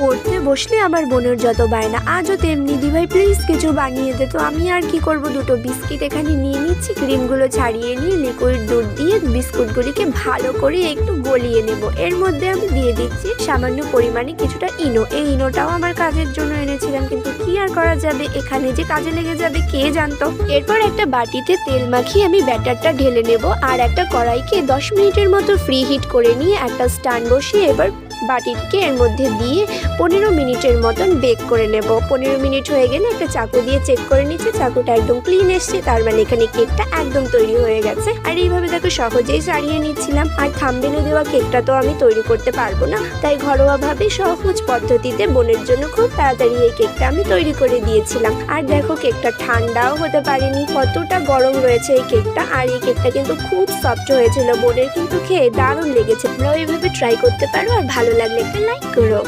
পড়তে বসলে আমার বোনের যত বায়না, আজও তেমনি দি ভাই প্লিজ কিছু বানিয়ে দে তো। আমি আর কি করব? দুটো বিস্কিট এখানে নিয়ে নিচ্ছি, ক্রিমগুলো ছাড়িয়ে নিয়ে লিকুইড দুধ দিয়ে বিস্কুটগুলিকে ভালো করে একটু গলিয়ে নেব। এর মধ্যে আমি দিয়ে দিচ্ছি সামান্য পরিমাণে কিছুটা ইনো। এই ইনোটাও আমার কাজের জন্য এনেছিলাম, কিন্তু কি আর করা যাবে? এখানে যে কাজে লেগে যাবে, কে জানতো? এরপর একটা বাটিতে তেল মাখিয়ে আমি ব্যাটারটা ঢেলে নেব, আর একটা কড়াইকে দশ মিনিটের মতো ফ্রি হিট করে নিয়ে একটা স্ট্যান্ড বসিয়ে এবার বাটিটিকে এর মধ্যে দিয়ে পনেরো মিনিটের মতন বেক করে নেব। পনেরো মিনিট হয়ে গেলে একটা চাকু দিয়ে চেক করে নিচ্ছে, চাকুটা একদম ক্লিন এসছে, তার মানে এখানে কেকটা একদম তৈরি হয়ে গেছে। আর এইভাবে দেখো সহজেই সারিয়ে নিচ্ছিলাম। আর থামবেলে দেওয়া কেকটা তো আমি তৈরি করতে পারব না। তাই ঘরোয়াভাবে সহজ পদ্ধতিতে বোনের জন্য খুব তাড়াতাড়ি এই কেকটা আমি তৈরি করে দিয়েছিলাম। আর দেখো কেকটা ঠান্ডাও হতে পারেনি, কতটা গরম রয়েছে এই কেকটা। আর এই কেকটা কিন্তু খুব সফট হয়েছিল, বোনের কিন্তু খেয়ে দারুণ লেগেছে। তোমরাও এইভাবে ট্রাই করতে পারো আর ভালো লাগলে একটা লাইক করো।